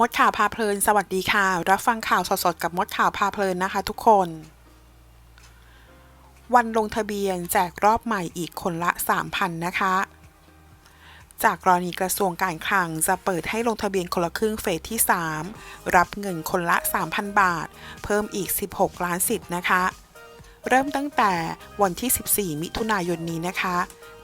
มดข่าวพาเพลิน สวัสดีค่ะ รับฟังข่าวสดๆกับมดข่าวพาเพลินนะคะทุกคน วันลงทะเบียนแจกรอบใหม่อีกคนละ 3,000 นะคะ จากกรณีกระทรวงการคลังจะเปิดให้ลงทะเบียนคนละครึ่งเฟสที่ 3 รับเงินคนละ 3,000 บาท เพิ่มอีก 16 ล้านสิทธิ์นะคะ เริ่มตั้งแต่วันที่ 14 มิถุนายนนี้นะคะ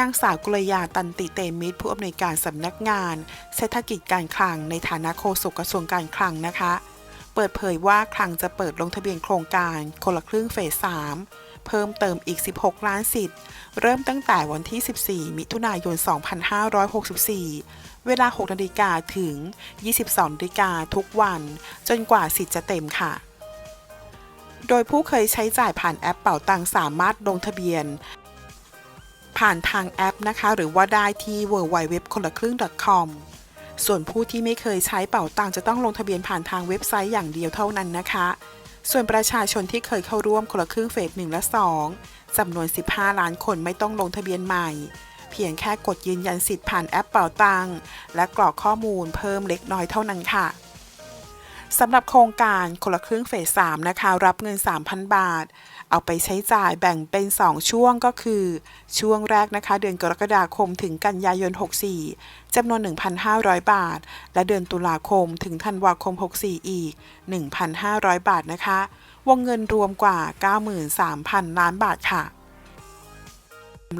นางสาวกุลยาตันติเตมิตรผู้อำนวยการสำนักงาน เศรษฐกิจการคลังในฐานะโฆษกกระทรวงการคลังนะคะ เปิดเผยว่าคลังจะเปิดลงทะเบียนโครงการคนละครึ่งเฟส 3 เพิ่มเติมอีก 16 ล้านสิทธิ์ เริ่มตั้งแต่วันที่ 14 มิถุนายน 2564 เวลา 6นาฬิกาถึง 22นาฬิกาทุกวัน จนกว่าสิทธิ์จะเต็มค่ะโดยผู้เคยใช้จ่ายผ่านแอปเป่าตังสามารถลงทะเบียน ผ่านทางแอปนะคะ หรือว่าได้ที่ www คนละครึ่ง .com ส่วนผู้ที่ไม่เคยใช้เป่าตังจะต้องลงทะเบียนผ่านทางเว็บไซต์อย่างเดียวเท่านั้นนะคะ ส่วนประชาชนที่เคยเข้าร่วมคนละครึ่งเฟส1และ 2จำนวน 15 ล้านคนไม่ต้องลงทะเบียนใหม่ เพียงแค่กดยืนยันสิทธิ์ผ่านแอปเป่าตังและกรอกข้อมูลเพิ่มเล็กน้อยเท่านั้นค่ะ สำหรับโครงการคนละครึ่งเฟส3นะคะ รับเงิน 3,000 บาท เอาไปใช้จ่ายแบ่งเป็น 2 ช่วงก็คือ ช่วงแรกนะคะ เดือนกรกฎาคมถึงกันยายน 64จำนวน 1,500 บาท และเดือนตุลาคมถึงธันวาคม 64 อีก 1,500 บาทนะคะ วงเงินรวมกว่า 93,000 ล้านบาทค่ะ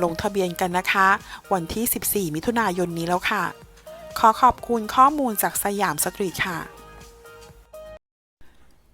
ลงทะเบียนกันนะคะ วันที่ 14 มิถุนายนนี้แล้วค่ะ ขอขอบคุณข้อมูลจากสยามสตรีทค่ะ